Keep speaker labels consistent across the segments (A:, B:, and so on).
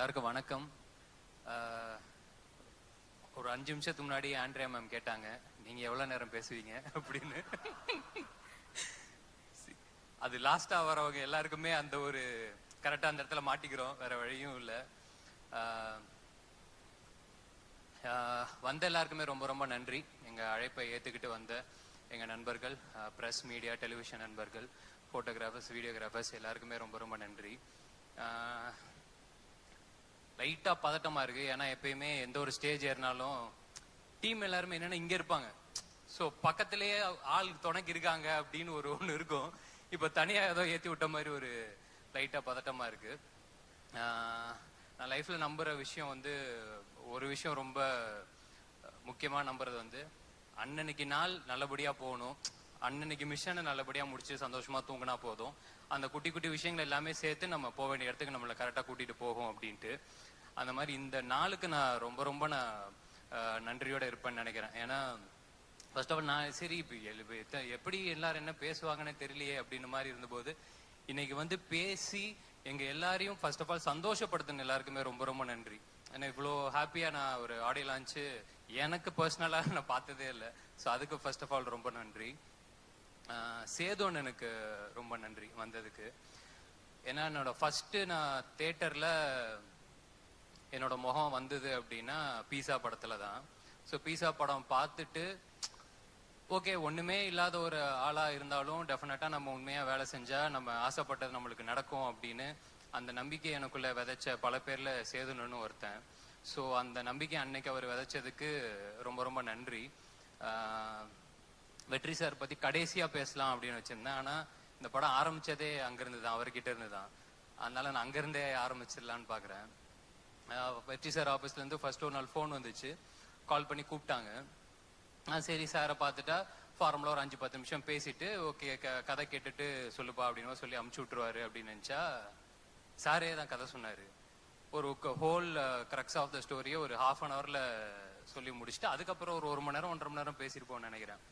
A: எல்லாருக்கும் வணக்கம். ஒரு அஞ்சு நிமிஷத்துக்கு முன்னாடி ஆண்ட்ரியா மேம் கேட்டாங்க நீங்க எவ்வளவு நேரம் பேசுவீங்க? அப்படின்னு. அது லாஸ்டா வரவங்க எல்லாருக்குமே அந்த ஒரு கரெக்டா அந்த இடத்துல மாட்டிக்கிறோம் வேற வழியும் இல்லை. வந்த எல்லாருக்குமே ரொம்ப ரொம்ப நன்றி. எங்க அழைப்பை ஏத்துக்கிட்டு வந்த எங்க நண்பர்கள் பிரஸ் மீடியா டெலிவிஷன் நண்பர்கள் போட்டோகிராஃபர்ஸ் வீடியோகிராஃபர்ஸ் எல்லாருக்குமே ரொம்ப ரொம்ப நன்றி. லைட்டாக லைட்டா பதட்டமா இருக்கு. ஏன்னா எப்பயுமே எந்த ஒரு ஸ்டேஜ் ஏறினாலும் டீம் எல்லாருமே என்னன்னா இங்க இருப்பாங்க. ஸோ பக்கத்திலேயே ஆள் துணைக்கு இருக்காங்க அப்படின்னு ஒரு ஒன்று இருக்கும். இப்போ தனியாக ஏதோ ஏற்றி விட்ட மாதிரி ஒரு லைட்டாக பதட்டமாக இருக்கு. நான் லைஃப்ல நம்புற விஷயம் வந்து ஒரு விஷயம் ரொம்ப முக்கியமா நம்புறது வந்து அன்னன்னைக்கு நாள் நல்லபடியா போகணும். அன்னன்னைக்கு மிஷனை நல்லபடியா முடிச்சு சந்தோஷமா தூங்கினா போதும். அந்த குட்டி குட்டி விஷயங்கள் எல்லாமே சேர்த்து நம்ம போக வேண்டிய இடத்துக்கு நம்மளை கரெக்டாக கூட்டிகிட்டு போகும் அப்படின்ட்டு. அந்த மாதிரி இந்த நாளுக்கு நான் ரொம்ப ரொம்ப நான் நன்றியோட இருப்பேன்னு நினைக்கிறேன். ஏன்னா ஃபர்ஸ்ட் ஆஃப் ஆல் நான் சரி இப்போ எப்படி எல்லாரும் என்ன பேசுவாங்கன்னு தெரியலையே அப்படின்னு மாதிரி இருந்தபோது இன்னைக்கு வந்து பேசி எங்க எல்லாரையும் ஃபர்ஸ்ட் ஆஃப் ஆல் சந்தோஷப்படுத்தின எல்லாருக்குமே ரொம்ப ரொம்ப நன்றி. ஏன்னா இவ்வளோ ஹாப்பியா நான் ஒரு ஆடியோ லான்ச்சு எனக்கு பர்சனலாக நான் பார்த்ததே இல்லை. ஸோ அதுக்கு ஃபர்ஸ்ட் ஆஃப் ஆல் ரொம்ப நன்றி. ஆஹ் எனக்கு ரொம்ப நன்றி வந்ததுக்கு. ஏன்னா என்னோட ஃபர்ஸ்ட் நான் தேட்டர்ல என்னோட முகம் வந்தது அப்படின்னா பீஸா படத்துல தான். ஸோ பீஸா படம் பார்த்துட்டு ஓகே ஒன்றுமே இல்லாத ஒரு ஆளாக இருந்தாலும் டெஃபினட்டாக நம்ம உண்மையாக வேலை செஞ்சால் நம்ம ஆசைப்பட்டது நம்மளுக்கு நடக்கும் அப்படின்னு அந்த நம்பிக்கை எனக்குள்ளே விதைச்ச பல பேரில் சேதுனன்னு ஒருத்தன். ஸோ அந்த நம்பிக்கை அன்னைக்கு அவர் விதைச்சதுக்கு ரொம்ப ரொம்ப நன்றி. வெற்றி சார் பற்றி கடைசியாக பேசலாம் அப்படின்னு வச்சுருந்தேன். ஆனால் இந்த படம் ஆரம்பித்ததே அங்கேருந்து தான் அவர்கிட்ட இருந்து தான் அதனால நான் அங்கேருந்தே ஆரம்பிச்சிடலான்னு பார்க்குறேன் வெற்றி சார் ஆஃபீஸ்லேருந்து ஃபஸ்ட் ஃபர்ஸ்ட் ஒரு நாள் ஃபோன் வந்துச்சு. கால் பண்ணி கூப்பிட்டாங்க. நான் சரி சாரை பார்த்துட்டா ஃபார்மலாக ஒரு அஞ்சு பத்து நிமிஷம் பேசிட்டு ஓகே க கதை கேட்டுட்டு சொல்லுப்பா அப்படின்னு சொல்லி அமுச்சு விட்டுருவாரு அப்படின்னு நினச்சா சாரே தான் கதை சொன்னார். ஒரு ஹோல் கிரக்ஸ் ஆஃப் த ஸ்டோரியை ஒரு ஹாஃப் அன் ஹவரில் சொல்லி முடிச்சுட்டு அதுக்கப்புறம் ஒரு ஒரு மணி நேரம் ஒன்றரை மணி நேரம் பேசியிருப்போம்னு நினைக்கிறேன்.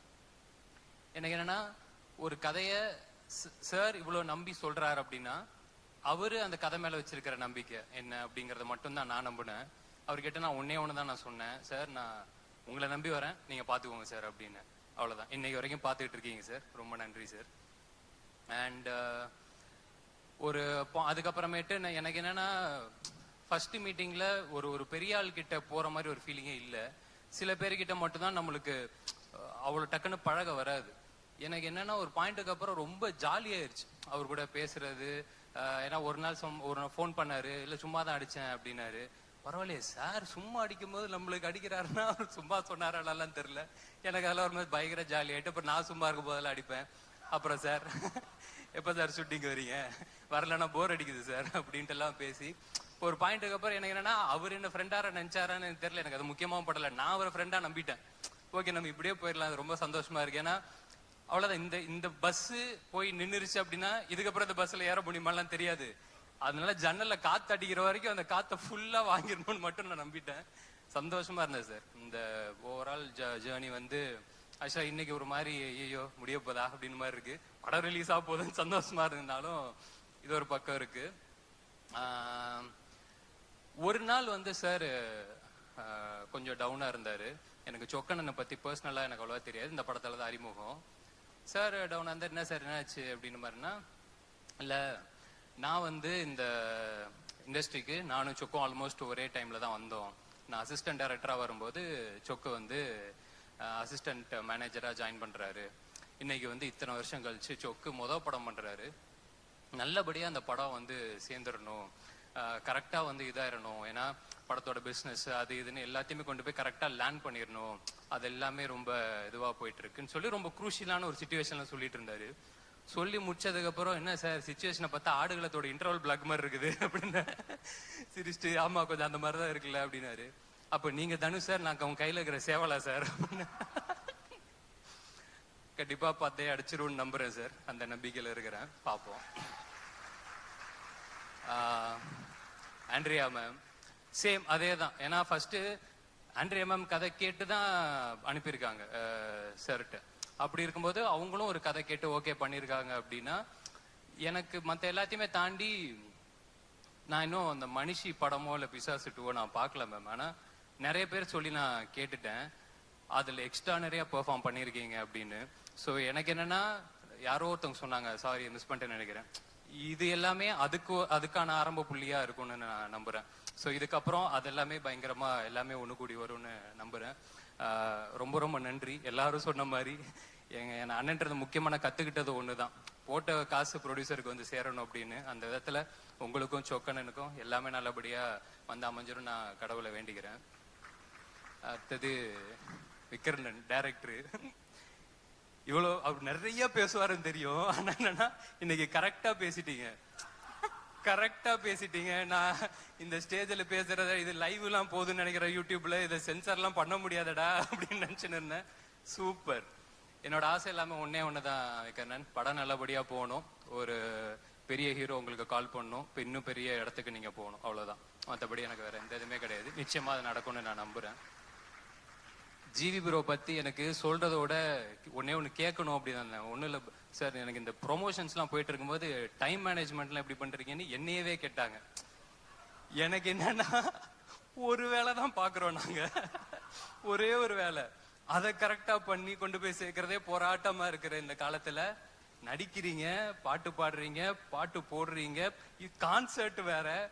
A: எனக்கு என்னென்னா ஒரு கதையை சார் இவ்வளோ நம்பி சொல்கிறார் அப்படின்னா அவரு அந்த கதை மேல வச்சிருக்கிற நம்பிக்கை என்ன அப்படிங்கறத மட்டும் தான் நான் நம்பினேன். அவர்கிட்ட நான் ஒன்னே ஒன்று தான் நான் சொன்னேன். சார் நான் உங்களை நம்பி வரேன். நீங்க பாத்துக்கோங்க சார் அப்படின்னு. அவ்வளவுதான். இன்னைக்கு வரைக்கும் பார்த்துக்கிட்டு இருக்கீங்க சார். ரொம்ப நன்றி சார். அண்ட் ஒரு அதுக்கப்புறமேட்டு நான் எனக்கு என்னன்னா ஃபர்ஸ்ட் மீட்டிங்ல ஒரு ஒரு பெரிய ஆள் கிட்ட போற மாதிரி ஒரு ஃபீலிங்கே இல்லை. சில பேர்கிட்ட மட்டும்தான் நம்மளுக்கு அவ்வளோ அவ்வளவு டக்குன்னு பழக வராது. எனக்கு என்னன்னா ஒரு பாயிண்ட்டுக்கு அப்புறம் ரொம்ப ஜாலியாயிருச்சு அவர் கூட பேசுறது ஏன்னா ஒரு நாள் சும்- ஒரு நாள் ஃபோன் பண்ணாரு இல்லை சும்மா தான் அடித்தேன் அப்படின்னாரு. பரவாயில்லையே சார் சும்மா அடிக்கும் போது நம்மளுக்கு அடிக்கிறாருன்னா அவர் சும்மா சொன்னாரெல்லாம் தெரில எனக்கு அதெல்லாம் ஒரு மாதிரி பயங்கர ஜாலி அப்புறம் நான் சும்மா இருக்கும் போதெல்லாம் அடிப்பேன். அப்புறம் சார் எப்போ சார் ஷூட்டிங் வரீங்க? வரலன்னா போர் அடிக்குது சார் அப்படின்ட்டு எல்லாம் பேசி ஒரு பாயிண்ட்டுக்கு அப்புறம் எனக்கு என்னன்னா அவர் என்ன ஃப்ரெண்டாரா நினைச்சாரான்னு எனக்கு தெரியல எனக்கு அது முக்கியமாக படல. நான் அவரை ஃப்ரெண்டாக நம்பிட்டேன். ஓகே நம்ம இப்படியே போயிடலாம் அது ரொம்ப சந்தோஷமா இருக்கு. ஏன்னா அவ்வளவுதான். இந்த இந்த பஸ் போய் நின்னுருச்சு அப்படின்னா இதுக்கப்புறம் இந்த பஸ்ல ஏற முடியுமாலாம் தெரியாது. அதனால ஜன்னல்ல காத்து அடிக்கிற வரைக்கும் அந்த காத்தை ஃபுல்லா வாங்கிடணும்னு மட்டும் நான் நம்பிட்டேன். சந்தோஷமா இருந்தேன் சார் இந்த ஓவரால் ஜேர்னி வந்து ஆக்சுவலா இன்னைக்கு ஒரு மாதிரி ஐயோ முடிய போதா அப்படின்னு மாதிரி இருக்கு. படம் ரிலீஸ் ஆக போதுன்னு சந்தோஷமா இருந்தாலும் இது ஒரு பக்கம் இருக்கு. ஒரு நாள் வந்து சார் கொஞ்சம் டவுனா இருந்தாரு. எனக்கு சொக்கண்ணனை பத்தி பர்சனலா எனக்கு அவ்வளவா தெரியாது. இந்த படத்துல தான் அறிமுகம். சார் டவுன் இருந்தா என்ன சார் என்னாச்சு அப்படின்னு மாதிரினா இல்லை நான் வந்து இந்த இண்டஸ்ட்ரிக்கு நானும் சொக்கும் ஆல்மோஸ்ட் ஒரே டைமில் தான் வந்தோம். நான் அசிஸ்டன்ட் டைரக்டராக வரும்போது சொக்கு வந்து அசிஸ்டன்ட் மேனேஜராக ஜாயின் பண்ணுறாரு இன்னைக்கு வந்து இத்தனை வருஷம் கழிச்சு சொக்கு முத படம் பண்ணுறாரு நல்லபடியாக அந்த படம் வந்து சேர்ந்துடணும் கரெக்டாக வந்து இதாகிடணும் ஏன்னா படத்தோட பிஸ்னஸ் அது இதுன்னு எல்லாத்தையுமே கொண்டு போய் கரெக்டாக லேண்ட் பண்ணிடணும் அது எல்லாமே ரொம்ப இதுவாக போயிட்டு இருக்குன்னு சொல்லி ரொம்ப குரூஷியலான ஒரு சுச்சுவேஷன்லாம் சொல்லிட்டு இருந்தாரு சொல்லி முடிச்சதுக்கப்புறம் என்ன சார் சுச்சுவேஷனை பார்த்தா ஆடுகளத்தோட இன்டர்வல் பிளாக் மாதிரி இருக்குது அப்படின்னு சிரிச்சுட்டு ஆமா கொஞ்சம் அந்த மாதிரி தான் இருக்குல்ல அப்படின்னாரு அப்போ நீங்க தனு சார் நான் உங்க கையில் இருக்கிற சேவலா சார் கண்டிப்பா பார்த்தே அடிச்சிருவோம்னு நம்புறேன் சார் அந்த நம்பிக்கையில் இருக்கிறேன் பார்ப்போம் ஆண்ட்ரியா மேம் சேம் அதே தான் ஏன்னா ஃபர்ஸ்ட் அண்ட்ரி எம்எம் கதை கேட்டு தான் அனுப்பியிருக்காங்க சர்ட்டு அப்படி இருக்கும்போது அவங்களும் ஒரு கதை கேட்டு ஓகே பண்ணியிருக்காங்க அப்படின்னா எனக்கு மற்ற எல்லாத்தையுமே தாண்டி நான் இன்னும் அந்த மனுஷி படமோ இல்லை பிசாசு டூவோ நான் பார்க்கல மேம் ஆனால் நிறைய பேர் சொல்லி நான் கேட்டுட்டேன். அதில் நிறையா பெர்ஃபார்ம் பண்ணியிருக்கீங்க அப்படின்னு. ஸோ எனக்கு என்னன்னா யாரோ ஒருத்தவங்க சொன்னாங்க சாரி மிஸ் பண்ணிட்டேன்னு நினைக்கிறேன். இது எல்லாமே அதுக்கு அதுக்கான ஆரம்ப புள்ளியா இருக்கும்னு நான் நம்புறேன். ஸோ இதுக்கப்புறம் அதெல்லாமே பயங்கரமா எல்லாமே ஒன்று கூடி வரும்னு நம்புறேன். ரொம்ப ரொம்ப நன்றி. எல்லாரும் சொன்ன மாதிரி எங்க என் அண்ணன்றது முக்கியமான கத்துக்கிட்டது ஒண்ணுதான். போட்ட காசு ப்ரொடியூசருக்கு வந்து சேரணும் அப்படின்னு அந்த விதத்துல உங்களுக்கும் சொக்கனனுக்கும் எல்லாமே நல்லபடியா வந்து அமைஞ்சிரும் நான் கடவுளை வேண்டிக்கிறேன். அடுத்தது விக்ரணன் டைரக்டரு இவ்வளோ அவர் நிறைய பேசுவாருன்னு தெரியும். ஆனா என்னன்னா இன்னைக்கு கரெக்டா பேசிட்டீங்க. கரெக்டா பேசிட்டீங்க. நான் இந்த ஸ்டேஜில் பேசுறத இது லைவ் எல்லாம் போகுதுன்னு நினைக்கிறேன் யூடியூப்ல இதை சென்சார்லாம் பண்ண முடியாதடா அப்படின்னு நினச்சின்னு இருந்தேன். சூப்பர் என்னோட ஆசை எல்லாமே ஒன்னே தான் வைக்கிறேன் படம் நல்லபடியா போகணும். ஒரு பெரிய ஹீரோ உங்களுக்கு கால் பண்ணணும். இப்போ இன்னும் பெரிய இடத்துக்கு நீங்க போகணும். அவ்வளோதான் மற்றபடி எனக்கு வேற எந்த இதுவுமே கிடையாது. நிச்சயமா அது நடக்கும்னு நான் நம்புறேன். ஜிவி ப்ரோ பத்தி எனக்கு சொல்றதோட ஒன்னே ஒன்று கேட்கணும் அப்படின்னு ஒன்றும் இல்லை. சார் எனக்கு இந்த ப்ரொமோஷன்ஸ்லாம் போயிட்டு இருக்கும்போது டைம் மேனேஜ்மெண்ட்லாம் எப்படி பண்றீங்கன்னு என்னையவே கேட்டாங்க. எனக்கு என்னன்னா ஒரு வேலை தான் பாக்குறோம் நாங்க. ஒரே ஒரு வேலை. அதை கரெக்டா பண்ணி கொண்டு போய் சேர்க்கறதே போராட்டமா இருக்கிற இந்த காலத்துல. நடிக்கிறீங்க பாட்டு பாடுறீங்க பாட்டு போடுறீங்க. கான்சர்ட் வேற.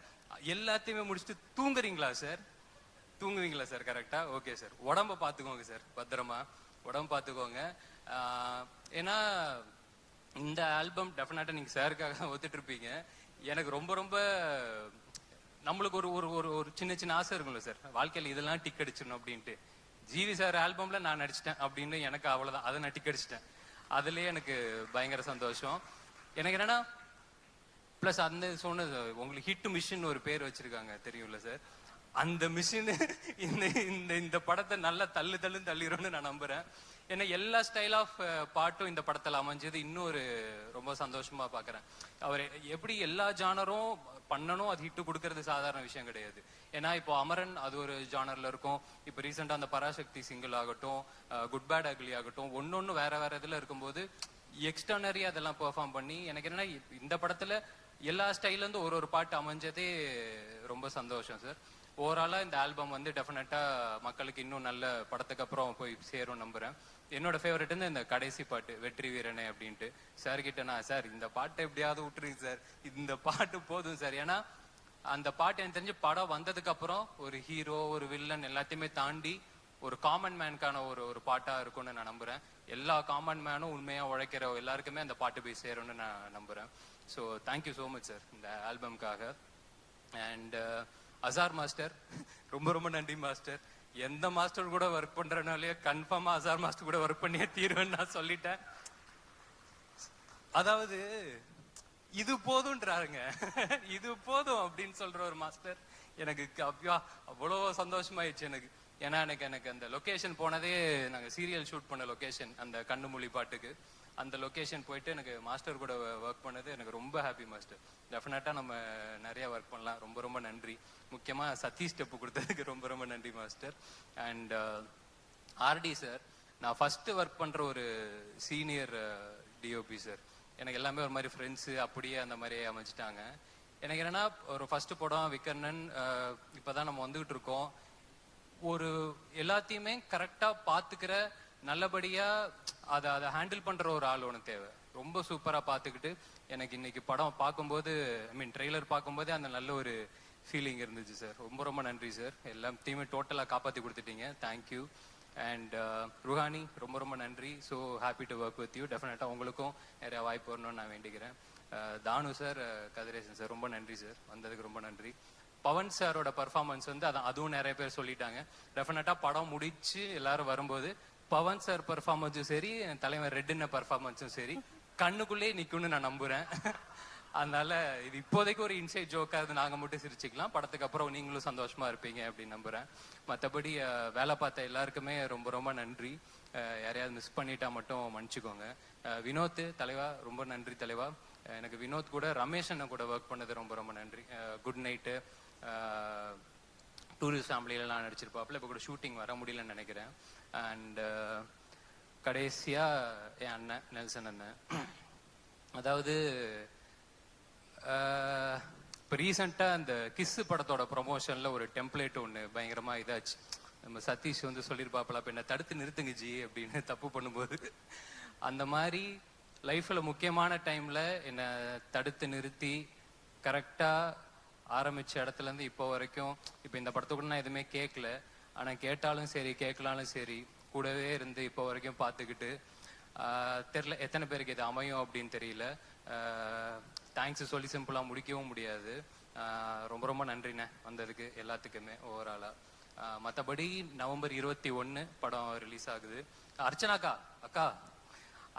A: எல்லாத்தையுமே முடிச்சுட்டு தூங்குறீங்களா சார்? தூங்குவீங்களா சார் கரெக்டா ஓகே சார். உடம்ப பாத்துக்கோங்க சார் பத்திரமா. உடம்ப பாத்துக்கோங்க ஆஹ் ஏன்னா இந்த ஆல்பம் டெஃபினட்டாக நீங்க சாருக்காக ஒத்துட்டு இருப்பீங்க எனக்கு ரொம்ப ரொம்ப நம்மளுக்கு ஒரு ஒரு ஒரு ஒரு சின்ன சின்ன ஆசை இருக்கும்ல சார். வாழ்க்கையில இதெல்லாம் டிக் அடிச்சிடணும் அப்படின்ட்டு. ஜிவி சார் ஆல்பம்ல நான் நடிச்சிட்டேன் அப்படின்னு எனக்கு அவ்வளவுதான். அதை நான் டிக் அடிச்சிட்டேன். அதுலயே எனக்கு பயங்கர சந்தோஷம். எனக்கு என்னன்னா ப்ளஸ் அந்த சொன்னது உங்களுக்கு ஹிட் மிஷின் ஒரு பேர் வச்சிருக்காங்க தெரியும்ல சார். அந்த மிஷின் இந்த இந்த இந்த படத்தை நல்லா தள்ளு தள்ளு தள்ளிடும்னு நான் நம்புறேன். ஏன்னா எல்லா ஸ்டைல் ஆஃப் பாட்டும் இந்த படத்தில் அமைஞ்சது. இன்னொரு ரொம்ப சந்தோஷமா பார்க்குறேன் அவர் எப்படி எல்லா ஜானரும் பண்ணணும் அது ஹிட்டு கொடுக்கறது சாதாரண விஷயம் கிடையாது. ஏன்னா இப்போ அமரன் அது ஒரு ஜானர்ல இருக்கும். இப்போ ரீசெண்டாக அந்த பராசக்தி சிங்கிள் ஆகட்டும் குட் பேட் அக்லி ஆகட்டும் ஒன்னொன்னு வேற வேற இதில் இருக்கும்போது எக்ஸ்டர்னரி அதெல்லாம் பெர்ஃபார்ம் பண்ணி எனக்கு என்னன்னா இந்த படத்துல எல்லா ஸ்டைல்லேருந்து ஒரு ஒரு பாட்டு அமைஞ்சதே ரொம்ப சந்தோஷம் சார் ஓவராலாக இந்த ஆல்பம் வந்து டெஃபினட்டாக மக்களுக்கு இன்னும் நல்ல படத்துக்கு அப்புறம் போய் சேரும் நம்புகிறேன் என்னோட ஃபேவரட் வந்து இந்த கடைசி பாட்டு வெற்றி வீரனே அப்படின்ட்டு. சார் கிட்ட நான் சார் இந்த பாட்டை எப்படியாவது விட்டுருங்க சார் இந்த பாட்டு போதும் சார் ஏன்னா அந்த பாட்டு எனக்கு தெரிஞ்சு படம் வந்ததுக்கு அப்புறம் ஒரு ஹீரோ ஒரு வில்லன் எல்லாத்தையுமே தாண்டி ஒரு காமன் மேனுக்கான ஒரு ஒரு பாட்டாக இருக்கும்னு நான் நம்புறேன். எல்லா காமன் மேனும் உண்மையாக உழைக்கிற எல்லாருக்குமே அந்த பாட்டு போய் சேரும்னு நான் நம்புறேன். So thank you so much sir இந்த ஆல்பம்காக அண்ட் அசார் மாஸ்டர் ரொம்ப ரொம்ப நன்றி மாஸ்டர் எந்த மாஸ்டர் கூட ஒர்க் பண்றனாலயே கன்ஃபார்மா அசார் மாஸ்டர் கூட ஒர்க் பண்ணியே தீருவேன்னு நான் சொல்லிட்டேன். அதாவது இது போதும்ன்றாருங்க இது போதும் அப்படின்னு சொல்ற ஒரு மாஸ்டர் எனக்கு க- அப்பா அவ்வளோ சந்தோஷமாயிடுச்சு எனக்கு. ஏன்னா எனக்கு எனக்கு அந்த லொகேஷன் போனதே நாங்க சீரியல் ஷூட் பண்ண லொகேஷன் அந்த கண்ணு மொழி பாட்டுக்கு. அந்த லொக்கேஷன் போயிட்டு எனக்கு மாஸ்டர் கூட ஒர்க் பண்ணது எனக்கு ரொம்ப ஹாப்பி மாஸ்டர் டெஃபினட்டாக நம்ம நிறையா ஒர்க் பண்ணலாம். ரொம்ப ரொம்ப நன்றி. முக்கியமாக சதீஷ் ஸ்டெப்பு கொடுத்ததுக்கு ரொம்ப ரொம்ப நன்றி மாஸ்டர் அண்ட் ஆர்டி சார் நான் ஃபஸ்ட்டு ஒர்க் பண்ணுற ஒரு சீனியர் டிஓபி சார் எனக்கு எல்லாமே ஒரு மாதிரி ஃப்ரெண்ட்ஸு அப்படியே அந்த மாதிரி அமைச்சிட்டாங்க எனக்கு என்னன்னா ஒரு ஃபர்ஸ்ட் படம் விக்கர்ணன் uh, இப்போ தான் நம்ம வந்துகிட்டு இருக்கோம். ஒரு எல்லாத்தையுமே கரெக்டாக பார்த்துக்கிற நல்லபடியா அதை அதை ஹேண்டில் பண்ற ஒரு ஆள் ஒன்று தேவை. ரொம்ப சூப்பரா பாத்துக்கிட்டு எனக்கு இன்னைக்கு படம் பார்க்கும்போது ஐ மீன் ட்ரெய்லர் பார்க்கும்போதே அந்த நல்ல ஒரு ஃபீலிங் இருந்துச்சு சார் ரொம்ப ரொம்ப நன்றி சார் எல்லாத்தையுமே டோட்டலாக காப்பாற்றி கொடுத்துட்டீங்க. தேங்க்யூ அண்ட் uh, ருஹானி ரொம்ப ரொம்ப நன்றி. So happy to work with you டெஃபினட்டாக உங்களுக்கும் நிறையா வாய்ப்பு வரணும்னு நான் வேண்டிக்கிறேன். Uh, தானு சார் uh, கதிரேசன் சார் ரொம்ப நன்றி சார் வந்ததுக்கு ரொம்ப நன்றி. பவன் சாரோட பர்ஃபார்மன்ஸ் வந்து அதான் அதுவும் நிறைய பேர் சொல்லிட்டாங்க. டெஃபினட்டாக படம் முடிச்சு எல்லாரும் வரும்போது பவன் சார் பர்ஃபார்மன்ஸும் சரி என் தலைவர் ரெட்டின பர்ஃபார்மன்ஸும் சரி கண்ணுக்குள்ளே நிற்கும்னு நான் நம்புறேன். அதனால இது இப்போதைக்கு ஒரு இன்சைட் ஜோக்கா அது நாங்க மட்டும் சிரிச்சுக்கலாம். படத்துக்கு அப்புறம் நீங்களும் சந்தோஷமா இருப்பீங்க அப்படின்னு நம்புறேன். மற்றபடி வேலை பார்த்த எல்லாருக்குமே ரொம்ப ரொம்ப நன்றி. யாரையாவது மிஸ் பண்ணிட்டா மட்டும் மன்னிச்சுக்கோங்க. வினோத் தலைவா ரொம்ப நன்றி தலைவா. எனக்கு வினோத் கூட ரமேஷ் அண்ணன் கூட ஒர்க் பண்ணது ரொம்ப ரொம்ப நன்றி. குட் நைட்டு டூரிஸ்ட் ஃபேமிலியிலலாம் நடிச்சிருப்பாப்புல இப்போ கூட ஷூட்டிங் வர முடியலன்னு நினைக்கிறேன். அண்ட் uh, கடைசியாக என் அண்ணன் நெல்சன் அண்ணன். அதாவது இப்போ ரீசெண்டாக அந்த கிஸ்ஸு படத்தோட ப்ரொமோஷனில் ஒரு டெம்ப்ளேட் ஒன்று பயங்கரமாக இதாச்சு. நம்ம சதீஷ் வந்து சொல்லியிருப்பாப்பில் அப்போ என்ன தடுத்து நிறுத்துங்க ஜி அப்படின்னு தப்பு பண்ணும்போது. அந்த மாதிரி லைஃப்பில் முக்கியமான டைமில் என்னை தடுத்து நிறுத்தி கரெக்டாக ஆரம்பிச்ச இடத்துல இருந்து இப்போ வரைக்கும் இப்போ இந்த படத்தை கூட நான் எதுவுமே கேட்கல ஆனால் கேட்டாலும் சரி கேட்கலாலும் சரி கூடவே இருந்து இப்போ வரைக்கும் பார்த்துக்கிட்டு தெரில எத்தனை பேருக்கு இது அமையும் அப்படின்னு தெரியல. தேங்க்ஸ் சொல்லி சிம்பிளாக முடிக்கவும் முடியாது. ரொம்ப ரொம்ப நன்றிண்ணே வந்ததுக்கு எல்லாத்துக்குமே ஓவராலாக மற்றபடி நவம்பர் இருபத்தி ஒன்று படம் ரிலீஸ் ஆகுது. அர்ச்சனாக்கா அக்கா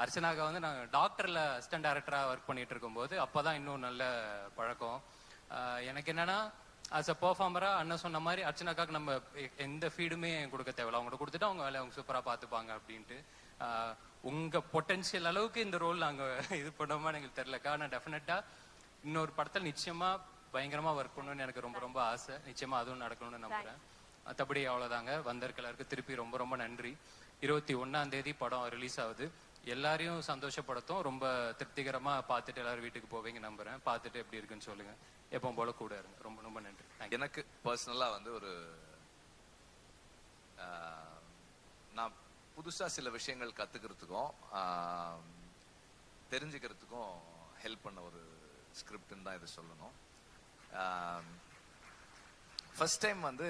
A: அர்ச்சனாக்கா வந்து நாங்கள் டாக்டரில் அசிஸ்டன்ட் டேரக்டராக ஒர்க் பண்ணிட்டு இருக்கும்போது அப்பதான் இன்னும் நல்ல பழக்கம். எனக்கு என்னன்னா ஆஸ் அ பெர்ஃபார்மரா அண்ணன் சொன்ன மாதிரி அர்ச்சனாக்காக்கு நம்ம எ- எந்த ஃபீடுமே கொடுக்க தேவையில்ல. அவங்கள்ட்ட கொடுத்துட்டு அவங்க வேலையை அவங்க சூப்பரா பார்த்துப்பாங்க அப்படின்ட்டு. உங்கள் உங்க பொட்டன்ஷியல் அளவுக்கு இந்த ரோல் நாங்க இது பண்ணோமா எனக்கு தெரியலக்கா நான் டெஃபினட்டா இன்னொரு படத்தில் நிச்சயமா பயங்கரமா ஒர்க் பண்ணணும்னு எனக்கு ரொம்ப ரொம்ப ஆசை. நிச்சயமா அதுவும் நடக்கணும்னு நம்புறேன். மற்றபடி அவ்வளோதாங்க வந்திருக்க எல்லாருக்கும் திருப்பி ரொம்ப ரொம்ப நன்றி. இருபத்தி ஒன்னாம் தேதி படம் ரிலீஸ் ஆகுது. எல்லாரையும் சந்தோஷப்படுத்தும். ரொம்ப திருப்திகரமா பார்த்துட்டு எல்லாரும் வீட்டுக்கு போவீங்க நம்புறேன். பார்த்துட்டு எப்படி இருக்குன்னு சொல்லுங்க. எப்பவும் போல கூட இருங்க. ரொம்ப ரொம்ப நன்றி.
B: எனக்கு பர்சனலா வந்து ஒரு நான் புதுசா சில விஷயங்கள் கத்துக்கிறதுக்கும் தெரிஞ்சுக்கிறதுக்கும் ஹெல்ப் பண்ண ஒரு ஸ்கிரிப்ட்னு தான் இதை சொல்லணும். ஃபர்ஸ்ட் டைம் வந்து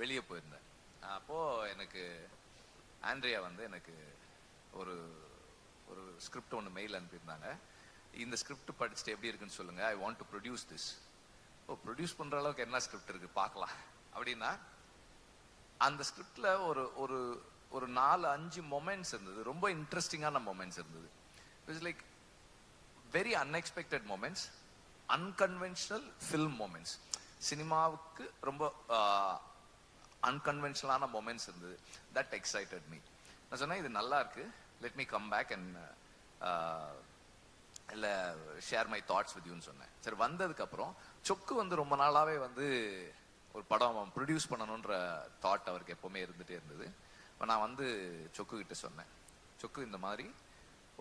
B: வெளியே போயிருந்தேன். அப்போ எனக்கு ஆண்ட்ரியா வந்து எனக்கு ஒரு ஒரு ஸ்கிரிப்ட் ஒன்று மெயில் அனுப்பியிருந்தாங்க. இந்த ஸ்கிரிப்ட் படிச்சுட்டு எப்படி இருக்குன்னு சொல்லுங்க. I want to produce this oh produce பண்ற அளவுக்கு என்ன ஸ்கிரிப்ட் இருக்கு? பார்க்கலாம். அப்படின்னா அந்த ஸ்கிரிப்ட்ல ஒரு ஒரு ஒரு நாலு அஞ்சு மொமெண்ட்ஸ் இருந்தது. ரொம்ப இன்ட்ரெஸ்டிங்கான மொமெண்ட்ஸ் இருந்தது. It's like very unexpected moments unconventional film moments சினிமாவுக்கு ரொம்ப அன்கன்வென்ஷனலான மொமெண்ட்ஸ் இருந்தது. தட் எக்ஸைட்டட் மீ நான் சொன்னேன் இது நல்லா இருக்கு. Let me come back and இல்லை ஷேர் மை தாட்ஸ் வித் யூன்னு சொன்னேன். சரி வந்ததுக்கப்புறம் சொக்கு வந்து ரொம்ப நாளாகவே வந்து ஒரு படம் ப்ரொடியூஸ் பண்ணணுன்ற தாட் அவருக்கு எப்போவுமே இருந்துகிட்டே இருந்தது. இப்போ நான் வந்து சொக்கு கிட்ட சொன்னேன். சொக்கு இந்த மாதிரி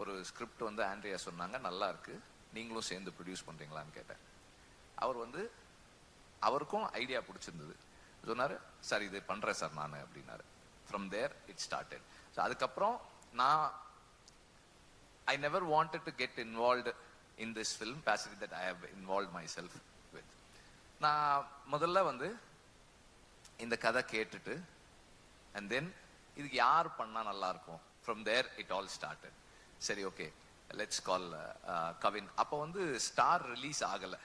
B: ஒரு ஸ்கிரிப்ட் வந்து ஆண்ட்ரியா சொன்னாங்க. நல்லா இருக்கு. நீங்களும் சேர்ந்து ப்ரொடியூஸ் பண்ணுறீங்களான்னு கேட்டேன். அவர் வந்து அவருக்கும் ஐடியா பிடிச்சிருந்தது. சொன்னாரு சார் இது பண்றேன் சார் நான் அப்படின்னாரு. From there it started so அதுக்கப்புறம் நான் I never wanted to get involved in this film film, that I have involve myself with நான் முதல்ல வந்து இந்த கதை கேட்டுட்டு அண்ட் தென் இதுக்கு யார் பண்ணா நல்லா இருக்கும்? From there it all started சரி ஓகே லெட்ஸ் கால் கவின் அப்போ வந்து ஸ்டார் ரிலீஸ் ஆகல.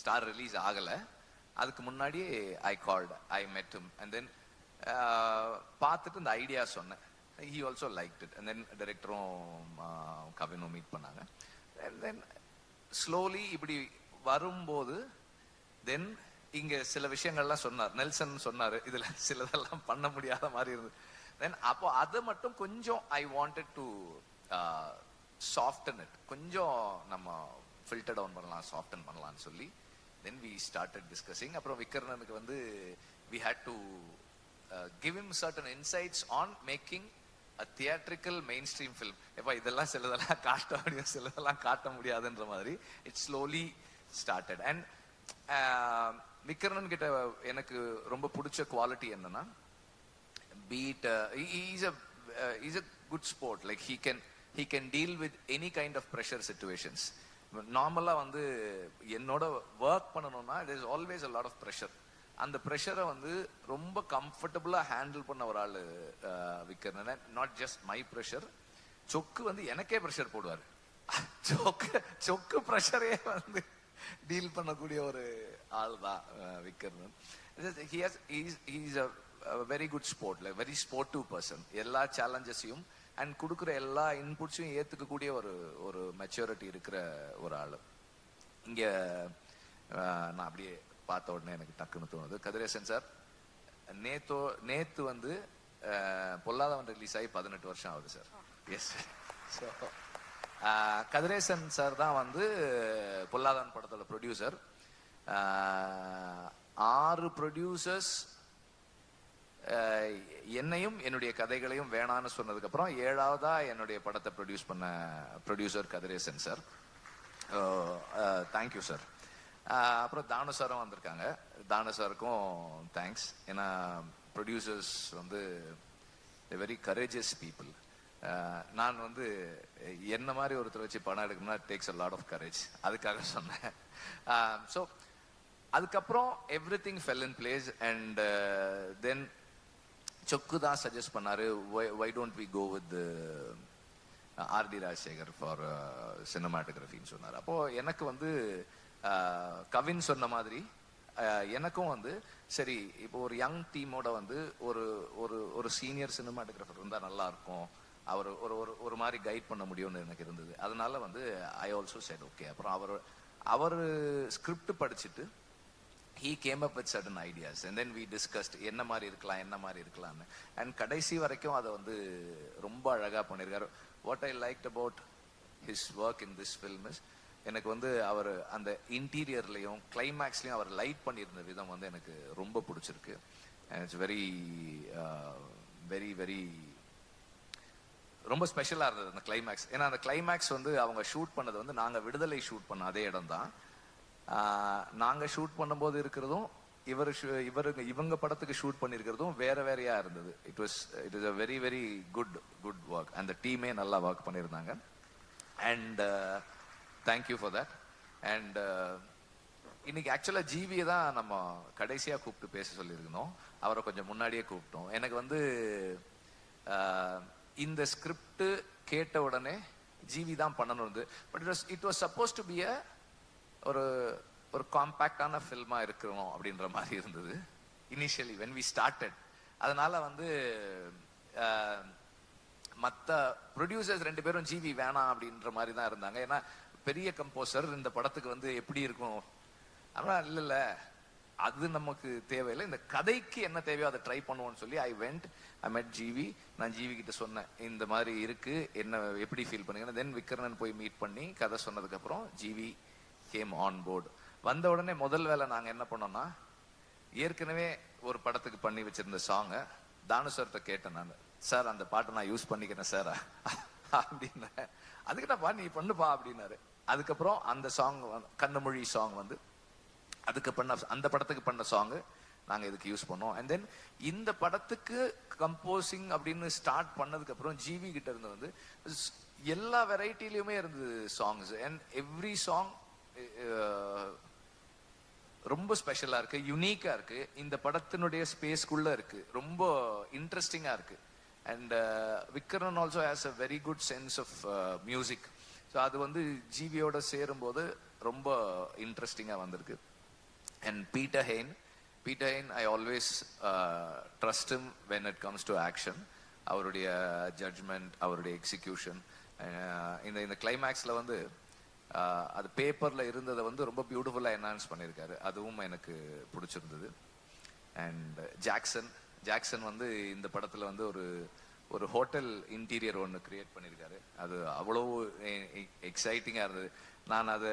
B: ஸ்டார் ரிலீஸ் ஆகல. அதுக்கு முன்னாடியே ஐ கால்ட் ஐ மெட் அண்ட் தென் பார்த்துட்டு இந்த ஐடியா சொன்னேன். He also like it and then டைரக்டரும் கவினும் மீட் பண்ணாங்க. அண்ட் தென் ஸ்லோலி இப்படி வரும்போது தென் இங்க சில விஷயங்கள்லாம் சொன்னார். நெல்சன் சொன்னார் இதுல சிலதெல்லாம் பண்ண முடியாத மாதிரி இருந்தது தென் அப்போ அதை மட்டும் கொஞ்சம் I wanted to soften it கொஞ்சம் நம்ம ஃபில்டர் டவுன் பண்ணலாம் சாஃப்டன் பண்ணலாம்னு சொல்லி தென் வி ஸ்டார்டட் டிஸ்கஸிங் அப்புறம் விக்ரனனுக்கு வந்து we had to give him certain insights on making a theatrical mainstream film எப்பா இதெல்லாம் சிலதெல்லாம் காட்ட முடியும் சிலதெல்லாம் காட்ட முடியாதுன்ற மாதிரி it's slowly started and Vikraman கிட்ட எனக்கு ரொம்ப பிடிச்ச குவாலிட்டி என்னன்னா beat is a is a good sport like he can he can deal with any kind of pressure situations நார்மலாக வந்து என்னோட ஒர்க் பண்ணணும்னா it is always a lot of pressure அந்த ப்ரெஷரை வந்து ரொம்ப கம்ஃபர்டபுளாக ஹேண்டில் பண்ண ஒரு ஆள் விற்கிறேன் நாட் ஜஸ்ட் மை ப்ரெஷர் சொக்கு வந்து எனக்கே ப்ரெஷர் போடுவார். சொக்கு சொக்கு ப்ரெஷரே வந்து டீல் பண்ணக்கூடிய ஒரு ஆள் தான் Vikraman he has is a very good sport like very sportive person எல்லா சேலஞ்சஸையும் அண்ட் கொடுக்குற எல்லா இன்புட்ஸையும் ஏற்றுக்கக்கூடிய ஒரு ஒரு மெச்சூரிட்டி இருக்கிற ஒரு ஆள். இங்கே நான் அப்படியே பார்த்த உடனே எனக்கு டக்குன்னு தோணுது. கதிரேசன் சார் நேத்தோ நேத்து வந்து பொல்லாதவன் ரிலீஸ் ஆகி பதினெட்டு வருஷம் ஆகுது sir yes so Kathiresan sir தான் வந்து பொல்லாதவன் படத்தோட ப்ரொடியூசர் ஆறு ப்ரொடியூசர்ஸ் என்னையும் என்னுடைய கதைகளையும் வேணான்னு சொன்னதுக்கு அப்புறம் ஏழாவதா என்னுடைய படத்தை ப்ரொடியூஸ் பண்ண producer Kathiresan sir thank you sir அப்புறம் தானு சாரும் வந்திருக்காங்க. தானு சாருக்கும் தேங்க்ஸ் ஏன்னா ப்ரொடியூசர்ஸ் வந்து வெரி கரேஜியஸ் பீப்புள் நான் வந்து என்ன மாதிரி ஒருத்தர் வச்சு பணம் எடுக்கணும்னா takes a lot of courage அதுக்காக சொன்னேன். ஸோ அதுக்கப்புறம் everything fell in place and then Chokku தான் சஜஸ்ட் பண்ணாரு why don't we go with R D Rajasekar for சினிமாட்டோகிராஃபின்னு சொன்னார். அப்போ எனக்கு வந்து uh, கவின் சொன்ன மாதிரி uh, எனக்கும் வந்து சரி இப்போ ஒரு யங் டீமோட வந்து ஒரு ஒரு ஒரு சீனியர் சினிமாட்டோகிராஃபர் இருந்தால் நல்லா இருக்கும் அவர் ஒரு ஒரு ஒரு மாதிரி கைட் பண்ண முடியும்னு எனக்கு இருந்தது. அதனால வந்து ஐ ஆல்சோ சைட் ஓகே அப்புறம் அவர் அவர் ஸ்கிரிப்ட் படிச்சுட்டு he came up with certain ideas and then we discussed என்ன மாதிரி இருக்கலாம் என்ன மாதிரி இருக்கலாம்னு. அண்ட் கடைசி வரைக்கும் அதை வந்து ரொம்ப அழகாக பண்ணியிருக்காரு. What I like about his work in this film is எனக்கு வந்து அவர் அந்த இன்டீரியர்லையும் கிளைமேக்ஸ்லையும் அவர் லைட் பண்ணியிருந்த விதம் வந்து எனக்கு ரொம்ப பிடிச்சிருக்கு. இட்ஸ் வெரி வெரி வெரி ரொம்ப ஸ்பெஷலாக இருந்தது அந்த கிளைமேக்ஸ் ஏன்னா அந்த கிளைமேக்ஸ் வந்து அவங்க ஷூட் பண்ணது வந்து நாங்கள் விடுதலை ஷூட் பண்ண அதே இடம் தான். நாங்கள் ஷூட் பண்ணும்போது இருக்கிறதும் இவர் இவருங்க இவங்க படத்துக்கு ஷூட் பண்ணியிருக்கிறதும் வேற வேறையா இருந்தது. It was it is a very very good good work அந்த டீமே நல்லா ஒர்க் பண்ணியிருந்தாங்க. And thank you for that and இன்னைக்கு ஆக்சுவலாக ஜிவியை தான் நம்ம கடைசியாக கூப்பிட்டு பேச சொல்லியிருந்தோம் அவரை கொஞ்சம் முன்னாடியே கூப்பிட்டோம். எனக்கு வந்து இந்த ஸ்கிரிப்ட் கேட்ட உடனே ஜிவி தான் பண்ணணும். But it was it was suppose to be a ஒரு ஒரு காம்பேக்டான ஃபில்மாக இருக்கணும் அப்படின்ற மாதிரி இருந்தது. இனிஷியலி வென் வி ஸ்டார்டட் அதனால வந்து மற்ற ப்ரொடியூசர்ஸ் ரெண்டு பேரும் ஜிவி வேணாம் அப்படின்ற மாதிரி தான் இருந்தாங்க. ஏன்னா பெரிய கம்போசர் இந்த படத்துக்கு வந்து எப்படி இருக்கும்? ஆனால் இல்லை இல்லை அது நமக்கு தேவையில்லை. இந்த கதைக்கு என்ன தேவையோ அதை ட்ரை பண்ணுவோம்னு சொல்லி ஐ வெண்ட் ஐ மெட் ஜிவி நான் ஜிவி கிட்ட சொன்னேன் இந்த மாதிரி இருக்கு என்ன எப்படி ஃபீல் பண்ணுங்க தென் விக்ரணன் போய் மீட் பண்ணி கதை சொன்னதுக்கப்புறம் ஜிவி கேம் ஆன் போர்டு வந்த உடனே முதல் வேலை நாங்கள் என்ன பண்ணோம்னா ஏற்கனவே ஒரு படத்துக்கு பண்ணி வச்சிருந்த சாங்கை தானுஸ்வரத்தை கேட்டேன் நான். சார் அந்த பாட்டை நான் யூஸ் பண்ணிக்கிறேன் சார் அப்படின்னேன். அதுக்கிட்டப்பா நீ பண்ணுப்பா அப்படின்னாரு. அதுக்கப்புறம் அந்த சாங் கண்ணமொழி சாங் வந்து அதுக்கு பண்ண அந்த படத்துக்கு பண்ண சாங் நாங்கள் இதுக்கு யூஸ் பண்ணோம். அண்ட் தென் இந்த படத்துக்கு கம்போசிங் அப்படின்னு ஸ்டார்ட் பண்ணதுக்கப்புறம் ஜிவி கிட்ட இருந்து வந்து எல்லா வெரைட்டிலையுமே இருந்தது சாங்ஸ் அண்ட் எவ்ரி சாங் ரொம்ப ஸ்பெஷலா இருக்கு யுனிக்கா இருக்கு. இந்த படத்தினுடைய ஸ்பேஸ்க்குள்ள இருக்கு. ரொம்ப இன்ட்ரெஸ்டிங்கா இருக்கு. And Vikraman also has a very good sense of music so அது வந்து ஜிவியோட சேரும்போது ரொம்ப இன்ட்ரெஸ்டிங்காக வந்திருக்கு. And Peter Hein Peter Hein I always trust him when it comes to action அவருடைய ஜட்ஜ்மெண்ட் அவருடைய எக்ஸிக்யூஷன் இந்த இந்த கிளைமேக்ஸ்ல வந்து அது பேப்பரில் இருந்ததை வந்து ரொம்ப பியூட்டிஃபுல்லாக என்ஹான்ஸ் பண்ணியிருக்காரு. அதுவும் எனக்கு பிடிச்சிருந்தது. அண்ட் ஜாக்சன் ஜாக்சன் வந்து இந்த படத்தில் வந்து ஒரு ஒரு ஹோட்டல் இன்டீரியர் ஒன்று கிரியேட் பண்ணியிருக்காரு. அது அவ்வளோ எக்ஸைட்டிங்காக இருந்தது. நான் அதை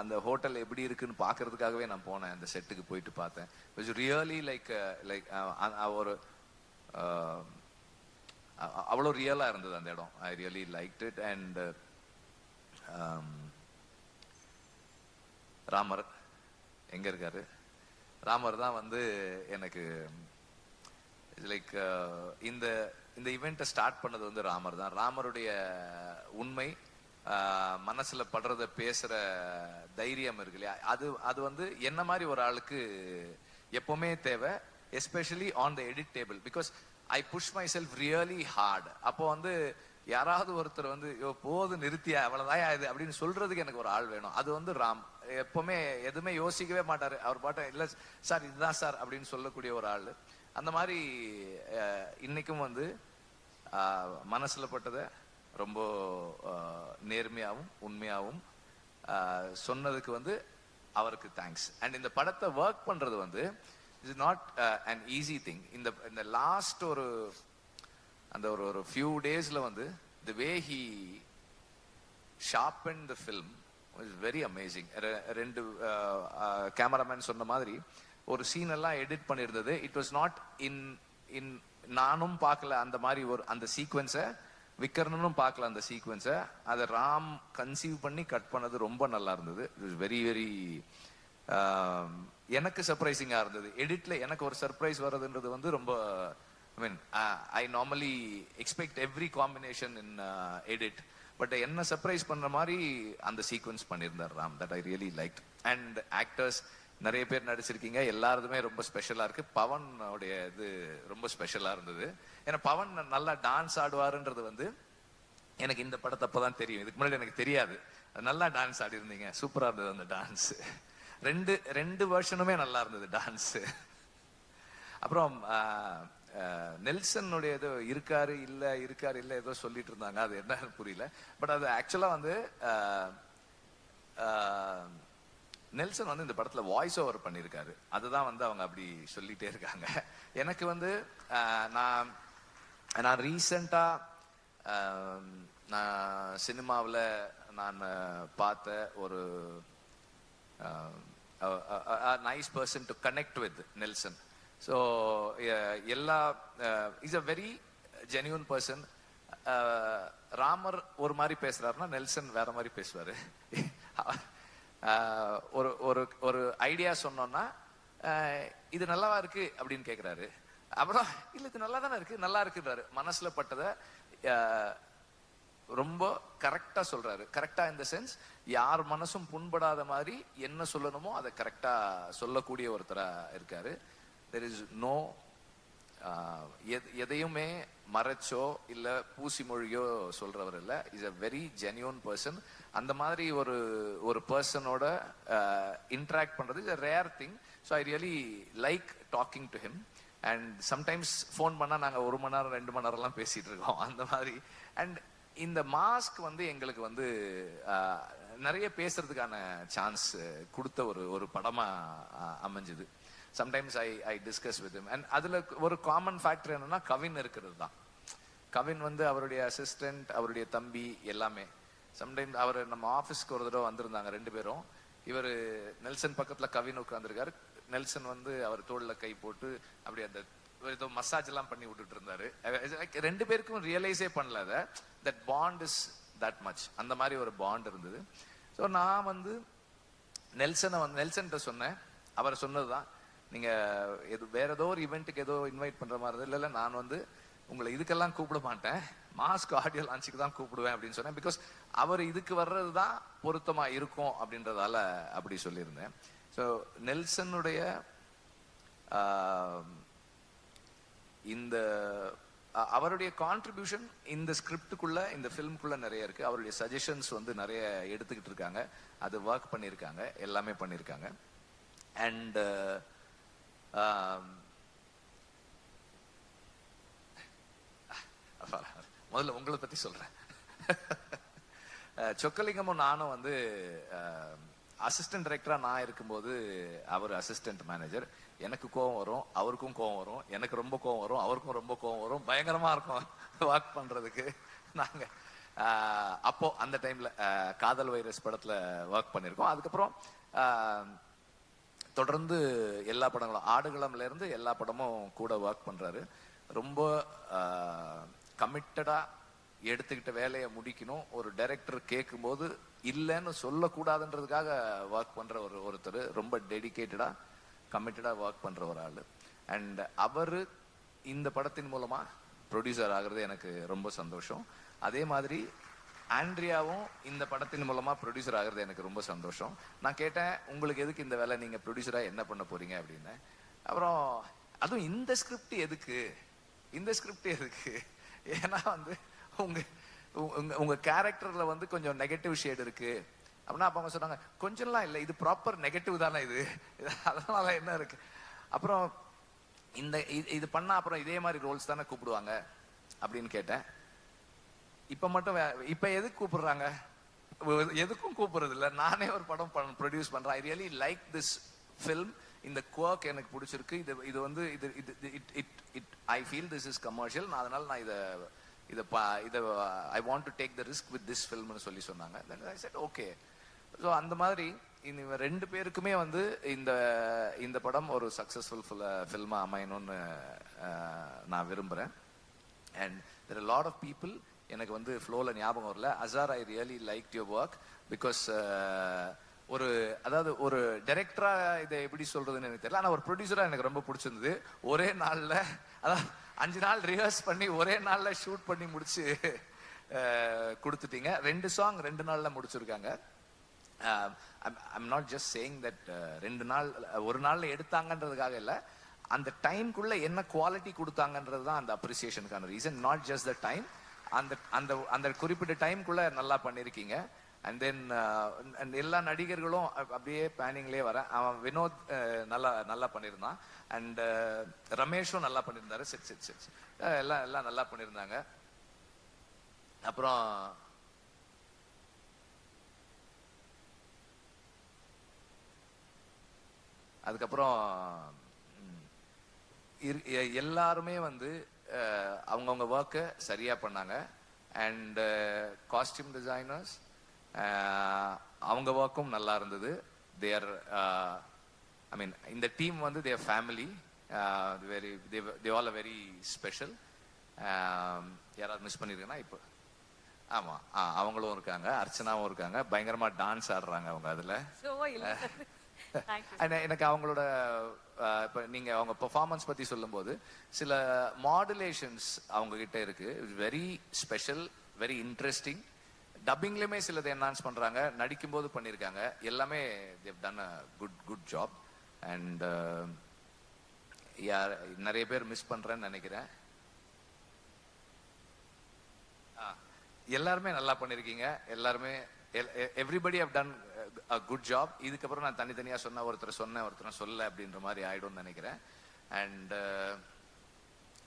B: அந்த ஹோட்டல் எப்படி இருக்குன்னு பார்க்கறதுக்காகவே நான் போனேன். அந்த செட்டுக்கு போயிட்டு பார்த்தேன். இட்ஸ் ரியலி லைக் லைக் ஒரு அவ்வளோ ரியலாக இருந்தது அந்த இடம். I really like it and Ramar. எங்க இருக்காரு? ராமர் தான் வந்து எனக்கு லைக் இந்த இந்த இவெண்ட்டை ஸ்டார்ட் பண்ணது வந்து ராமர் தான். ராமருடைய உண்மை மனசுல படுறத பேசுற தைரியம் இருக்கு இல்லையா? அது அது வந்து என்ன மாதிரி ஒரு ஆளுக்கு எப்பவுமே தேவை? Especially on the edit table because I push myself really hard அப்போ வந்து யாராவது ஒருத்தர் வந்து "யோ, போது நிறுத்தியா அவ்வளவுதான் இது? அப்படின்னு சொல்றதுக்கு எனக்கு ஒரு ஆள் வேணும். அது வந்து ராம். எப்பவுமே எதுவுமே யோசிக்கவே மாட்டாரு. அவர் பாட்ட இல்ல சார் இதுதான் சார் அப்படின்னு சொல்லக்கூடிய ஒரு ஆள். அந்த மாதிரி இன்னைக்கும் வந்து மனசில் மனசுல பட்டதை ரொம்ப நேர்மையாகவும் உண்மையாகவும் சொன்னதுக்கு வந்து அவருக்கு தேங்க்ஸ் அண்ட் இந்த படத்தை ஒர்க் பண்றது வந்து is not an easy thing இந்த இந்த லாஸ்ட் ஒரு அந்த ஒரு ஒரு ஃபியூ டேஸில் வந்து the way he sharpen the film is very amazing ரெண்டு கேமராமேன் சொன்ன மாதிரி ஒரு சீன் எல்லாம் edit பண்ணியிருந்தது. It was not in in நானும் பார்க்கல அந்த மாதிரி ஒரு அந்த சீக்வன்ஸை விக்கர்ணனும் பார்க்கல அந்த சீக்வன்ஸை அதை ராம் கன்சீவ் பண்ணி கட் பண்ணது ரொம்ப நல்லா இருந்தது. இட் வெரி வெரி எனக்கு சர்ப்ரைசிங்காக இருந்தது. எடிட்டில் எனக்கு ஒரு சர்ப்ரைஸ் வர்றதுன்றது வந்து ரொம்ப I mean I normally expect every combination in edit but என்ன சர்ப்ரைஸ் பண்ற மாதிரி அந்த சீக்வன்ஸ் பண்ணியிருந்தார் Ram that I really like and actors நிறைய பேர் நடிச்சிருக்கீங்க எல்லாருதுமே ரொம்ப ஸ்பெஷலா இருக்கு. பவனுடைய இது ரொம்ப ஸ்பெஷலா இருந்தது. ஏன்னா பவன் நல்லா டான்ஸ் ஆடுவாருன்றது வந்து எனக்கு இந்த படத்தை அப்பதான் தெரியும். இதுக்கு முன்னாடி எனக்கு தெரியாது. நல்லா டான்ஸ் ஆடி இருந்தீங்க சூப்பரா இருந்தது அந்த டான்ஸ் ரெண்டு ரெண்டு வருஷனுமே நல்லா இருந்தது டான்ஸ் அப்புறம் uh, நெல்சனுடைய ஏதோ இருக்காரு இல்லை இருக்காரு இல்லை ஏதோ சொல்லிட்டு இருந்தாங்க. அது என்னன்னு புரியல. பட் அது ஆக்சுவலாக வந்து நெல்சன் வந்து இந்த படத்தில் வாய்ஸ் ஓவர் பண்ணியிருக்காரு அதுதான் வந்து அவங்க அப்படி சொல்லிட்டே இருக்காங்க. எனக்கு வந்து நான் நான் ரீசண்டாக நான் சினிமாவில் நான் பார்த்த ஒரு nice person to connect with Nelson. So எல்லா is a very genuine person Ramar ஒரு மாதிரி பேசுறாருன்னா நெல்சன் வேற மாதிரி பேசுவாரு. Uh, ஒரு ஒரு ஒரு ஐடியா சொன்னோம்னா uh, இது நல்லாவா இருக்கு அப்படின்னு கேட்குறாரு அப்புறம் இல்லை இது நல்லா தானே இருக்கு நல்லா இருக்குன்றாரு. மனசுல பட்டதை uh, ரொம்ப கரெக்டா சொல்றாரு. கரெக்டா இந்த சென்ஸ் யார் மனசும் புண்படாத மாதிரி என்ன சொல்லணுமோ அதை கரெக்டா சொல்லக்கூடிய ஒருத்தரா இருக்காரு. தெர் இஸ் நோ எதையுமே மறைச்சோ இல்ல பூசி மொழியோ சொல்றவர் இல்ல. Is a very genuine person அந்த மாதிரி ஒரு ஒரு பர்சனோட இன்ட்ராக்ட் uh, பண்றது is a rare thing so I really like talking to him and sometimes phone பண்ணா நாங்க ஒரு மணி நேரம் ரெண்டு மணி நேரம்லாம் பேசிட்டு இருக்கோம். அந்த மாதிரி. அண்ட் இந்த மாஸ்க் வந்து எங்களுக்கு வந்து uh, நிறைய பேசுறதுக்கான சான்ஸ் கொடுத்த ஒரு ஒரு படமா அமைஞ்சுது. Sometimes I I discuss with and அதில் ஒரு காமன் ஃபேக்டர் என்னன்னா கவின் இருக்கிறது தான். கவின் வந்து அவருடைய அசிஸ்டன்ட் அவருடைய தம்பி எல்லாமே. சம்டைம்ஸ் அவர் நம்ம ஆஃபீஸ்க்கு ஒரு தடவை வந்திருந்தாங்க ரெண்டு பேரும். இவர் நெல்சன் பக்கத்தில் கவின் உட்காந்துருக்காரு நெல்சன் வந்து அவர் தோளில் கை போட்டு அப்படி அந்த ஏதோ மசாஜ் எல்லாம் பண்ணி விட்டுட்டு இருந்தாரு. ரெண்டு பேருக்கும் ரியலைஸே பண்ணல அதை. That bond is that much அந்த மாதிரி ஒரு பாண்ட் இருந்தது. ஸோ நான் வந்து நெல்சனை வந்து நெல்சன்ட்ட சொன்னேன். அவர் சொன்னதுதான். நீங்க எது வேற ஏதோ ஒரு இவெண்ட்டுக்கு ஏதோ இன்வைட் பண்ற மாதிரி இருந்தது இல்ல இல்ல நான் வந்து உங்களை இதுக்கெல்லாம் கூப்பிட மாட்டேன். மாஸ்க் ஆடியோ லான்ச்சுக்கு தான் கூப்பிடுவேன் அப்படின்னு சொன்னேன். பிகாஸ் அவர் இதுக்கு வர்றது தான் பொருத்தமா இருக்கும் அப்படின்றதால அப்படி சொல்லியிருந்தேன். ஸோ நெல்சனுடைய இந்த அவருடைய கான்ட்ரிபியூஷன் இந்த ஸ்கிரிப்டுக்குள்ள இந்த ஃபிலிம்குள்ள நிறைய இருக்கு. அவருடைய சஜஷன்ஸ் வந்து நிறைய எடுத்துக்கிட்டு இருக்காங்க. அது ஒர்க் பண்ணியிருக்காங்க. எல்லாமே பண்ணியிருக்காங்க. அண்ட் முதல்ல உங்களை பத்தி சொல்றேன். சொக்கலிங்கமும் நானும் வந்து அசிஸ்டன்ட் டைரக்டரா நான் இருக்கும்போது அவர் அசிஸ்டன்ட் மேனேஜர் எனக்கு கோவம் வரும் அவருக்கும் கோவம் வரும் எனக்கு ரொம்ப கோவம் வரும் அவருக்கும் ரொம்ப கோவம் வரும். பயங்கரமா இருக்கும் வாக் பண்றதுக்கு. நாங்க அப்போ அந்த டைம்ல காதல் வைரஸ் படத்துல ஒர்க் பண்ணிருக்கோம் அதுக்கப்புறம் தொடர்ந்து எல்லா படங்களும் ஆடுகளம்லேருந்து எல்லா படமும் கூட ஒர்க் பண்ணுறாரு ரொம்ப கமிட்டடாக எடுத்துக்கிட்ட வேலையை முடிக்கணும். ஒரு டைரக்டர் கேட்கும்போது இல்லைன்னு சொல்லக்கூடாதுன்றதுக்காக ஒர்க் பண்ணுற ஒரு ஒருத்தர். ரொம்ப டெடிக்கேட்டடாக கமிட்டடாக ஒர்க் பண்ணுற ஒரு ஆள். அண்ட் அவர் இந்த படத்தின் மூலமாக ப்ரொடியூசர் ஆகிறது எனக்கு ரொம்ப சந்தோஷம். அதே மாதிரி ஆண்ட்ரியாவும் இந்த படத்தின் மூலமா ப்ரொடியூசர் ஆகிறது எனக்கு ரொம்ப சந்தோஷம். நான் கேட்டேன் உங்களுக்கு எதுக்கு இந்த வேலை? நீங்க ப்ரொடியூசரா என்ன பண்ண போறீங்க? அப்படின்னு. அப்புறம் அதுவும் இந்த ஸ்கிரிப்ட் எதுக்கு? இந்த ஸ்கிரிப்ட் எதுக்கு? ஏன்னா வந்து உங்க உங்க உங்க கேரக்டர்ல வந்து கொஞ்சம் நெகட்டிவ் ஷேட் இருக்கு. அப்படின்னா அப்ப அவங்க சொன்னாங்க கொஞ்சம்லாம் இல்லை இது ப்ராப்பர் நெகட்டிவ் தானே இது. அதனால என்ன இருக்கு? அப்புறம் இந்த இது- இது பண்ணா அப்புறம் இதே மாதிரி ரோல்ஸ் தானே கூப்பிடுவாங்க அப்படின்னு கேட்டேன். இப்ப மட்டும் இப்போ இப்ப எதுக்கு கூப்பிடுறாங்க? எதுக்கும் கூப்பிடுறது இல்லை நானே ஒரு படம் ப்ரொடியூஸ் பண்றேன். I really like this film இந்த குவர்க் எனக்கு பிடிச்சிருக்கு. இது இது வந்து இது இது it it it I feel this is commercial நான் அதனால நான் இதை இதை பா இதை I want to take the risk with this ஃபில்ம்னு சொல்லி சொன்னாங்க. Then I said okay so அந்த மாதிரி இந்த ரெண்டு பேருக்குமே வந்து இந்த இந்த படம் ஒரு சக்சஸ்ஃபுல் ஃபில்மாக அமையணும்னு நான் விரும்புகிறேன் and there lot of people எனக்கு வந்து ஃப்ளோவில் ஞாபகம் வரல. Azhar I really like your work because ஒரு அதாவது ஒரு டைரக்டரா இதை எப்படி சொல்றதுன்னு எனக்கு தெரியல. ஆனால் ஒரு ப்ரொடியூசரா எனக்கு ரொம்ப பிடிச்சிருந்தது. ஒரே நாளில் அதாவது அஞ்சு நாள் ரிஹர்ஸ் பண்ணி ஒரே நாளில் ஷூட் பண்ணி முடிச்சு கொடுத்துட்டீங்க. ரெண்டு சாங் ரெண்டு நாளில் முடிச்சிருக்காங்க. I'm not just saying that ரெண்டு நாள் ஒரு நாளில் எடுத்தாங்கன்றதுக்காக இல்லை. அந்த டைம்குள்ள என்ன குவாலிட்டி கொடுத்தாங்கன்றது தான் அந்த அப்ரிசியேஷனுக்கான reason not just the time அந்த அந்த அந்த குறிப்பிட்ட டைம்குள்ள நல்லா பண்ணியிருக்கீங்க அண்ட் தென் uh, எல்லா நடிகர்களும் அப்- அப்படியே பேனிங்லேயே வர அவன் வினோத் நல்லா நல்லா பண்ணியிருந்தான் அண்ட் ரமேஷும் நல்லா பண்ணியிருந்தாரு சரி சரி சரி எல்லாம் எல்லாம் நல்லா பண்ணியிருந்தாங்க அப்புறம் அதுக்கப்புறம் இரு- எல்லாருமே வந்து அவங்கவுங்க ஒர்க்கை சரியாக பண்ணாங்க. அண்ட் காஸ்டியூம் டிசைனர்ஸ் அவங்க ஒர்க்கும் நல்லா இருந்தது. தேர் ஐ மீன் இந்த டீம் வந்து their family very they all a very special யாராவது மிஸ் பண்ணியிருக்கேன்னா இப்போ ஆமா ஆ, அவங்களும் இருக்காங்க அர்ச்சனாவும் இருக்காங்க. பயங்கரமா டான்ஸ் ஆடுறாங்க அவங்க அதுல. எனக்கு அவங்களோட நீங்க அவங்க பெர்ஃபார்மன்ஸ் பத்தி சொல்லும்போது சில மாடுலேஷன்ஸ் அவங்க கிட்ட இருக்கு வெரி ஸ்பெஷல் வெரி இன்ட்ரெஸ்டிங் டப்பிங்லயுமே சிலதை என்ஹான்ஸ் பண்றாங்க நடிக்கும்போது பண்ணிருக்காங்க. எல்லாமே they've done a good good job and யார் நிறைய பேர் மிஸ் பண்றேன்னு நினைக்கிறேன். எல்லாருமே நல்லா பண்ணிருக்கீங்க. எல்லாருமே everybody have done good job இதுக்கப்புறம் நான் தனித்தனியாக சொன்ன ஒருத்தர் சொன்னேன் ஒருத்தர் சொல்ல அப்படின்ற மாதிரி ஆயிடும்னு நினைக்கிறேன். அண்ட் uh,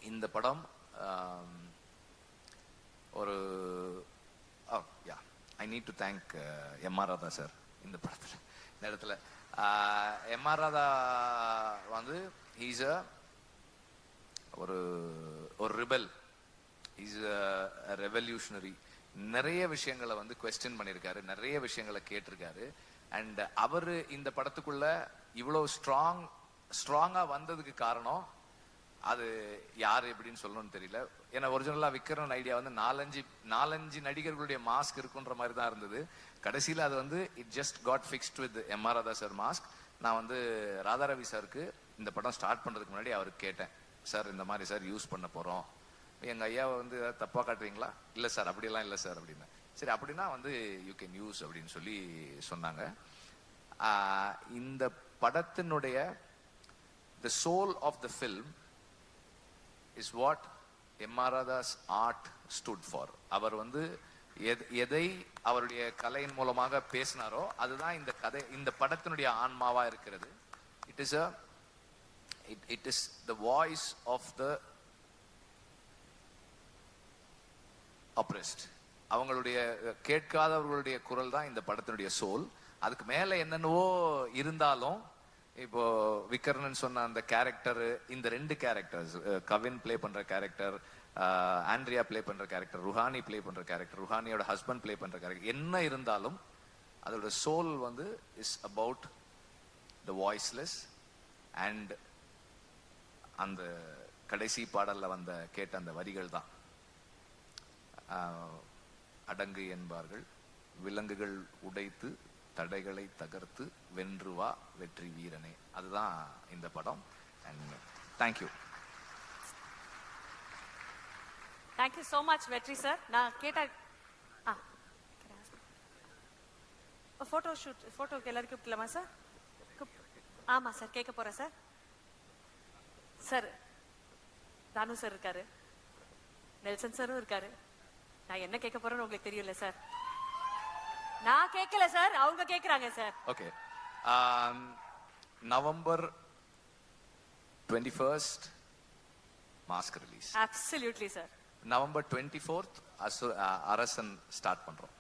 B: இந்த படம் um, ஒரு yeah I need to thank M R Radha sir இந்த படத்தில். இந்த இடத்துல. எம் ஆர் ராதா வந்து ஹீஸ் அ ஒரு ஒரு ரிபல் இஸ் ரெவல்யூஷனரி நிறைய விஷயங்களை வந்து கொஸ்டின் பண்ணியிருக்காரு நிறைய விஷயங்களை கேட்டிருக்காரு. அண்ட் அவர் இந்த படத்துக்குள்ள இவ்வளோ ஸ்ட்ராங் ஸ்ட்ராங்கா வந்ததுக்கு காரணம் அது யார் எப்படின்னு சொல்லணும்னு தெரியல. ஏன்னா ஒரிஜினலா விக்ரன் ஐடியா வந்து நாலஞ்சு நாலஞ்சு நடிகர்களுடைய மாஸ்க் இருக்குன்ற மாதிரி தான் இருந்தது. கடைசியில் அது வந்து it just got fixed with M R Radha sir mask நான் வந்து ராதாரவி சாருக்கு இந்த படம் ஸ்டார்ட் பண்ணுறதுக்கு முன்னாடி அவருக்கு கேட்டேன். சார் இந்த மாதிரி சார் யூஸ் பண்ண போகிறோம் எங்க ஐயாவை வந்து ஏதாவது தப்பா காட்டுறீங்களா? இல்ல சார் அப்படியெல்லாம் இல்ல சார் அப்படின்னு. சரி அப்படின்னா வந்து யூ கேன் யூஸ் அப்படின்னு சொல்லி சொன்னாங்க. இந்த படத்தினுடைய the soul of the film is what எம்ஆராதாஸ் art stood for அவர் வந்து எத்- எதை அவருடைய கலையின் மூலமாக பேசினாரோ அதுதான் இந்த கதை இந்த படத்தினுடைய ஆன்மாவா இருக்கிறது. It is a it it is the voice of the oppressed அவங்களுடைய கேட்காதவர்களுடைய குரல் தான் இந்த படத்தினுடைய சோல் அதுக்கு மேல என்னென்னவோ இருந்தாலும் இப்போ விக்கர்ணன் சொன்ன அந்த கேரக்டர் இந்த ரெண்டு கேரக்டர்ஸ் கவின் ப்ளே பண்ற கேரக்டர் ஆண்ட்ரியா பிளே பண்ற கேரக்டர் ருஹானி ப்ளே பண்ற கேரக்டர் ருஹானியோட ஹஸ்பண்ட் ப்ளே பண்ற கேரக்டர் என்ன இருந்தாலும் அதோட சோல் வந்து is about the voiceless and அந்த கடைசி பாடல்ல வந்த கேட்ட அந்த வரிகள் தான். அடங்கு என்பார்கள். விலங்குகள் உடைத்து தடைகளை தகர்த்து வென்று வா வெற்றி வீரனே. அதுதான் இந்த படம். And thank you
C: thank you so much Vetri sir நான் கேட்ட ஆ. ஃபோட்டோ ஷூட் ஃபோட்டோக்கு எல்லாரும் கூப்பிடலாமா சார் ஆமா சார் கேட்க போறேன் சார் சார் தானு சார் இருக்காரு. நெல்சன் சாரும் இருக்காரு. நான் என்ன கேட்க போறேன்னு உங்களுக்கு தெரியல சார் நான் கேட்கல சார் அவங்க கேக்குறாங்க sir
B: okay November twenty first mask release
C: absolutely sir
B: November twenty fourth Arasan start பண்றோம்.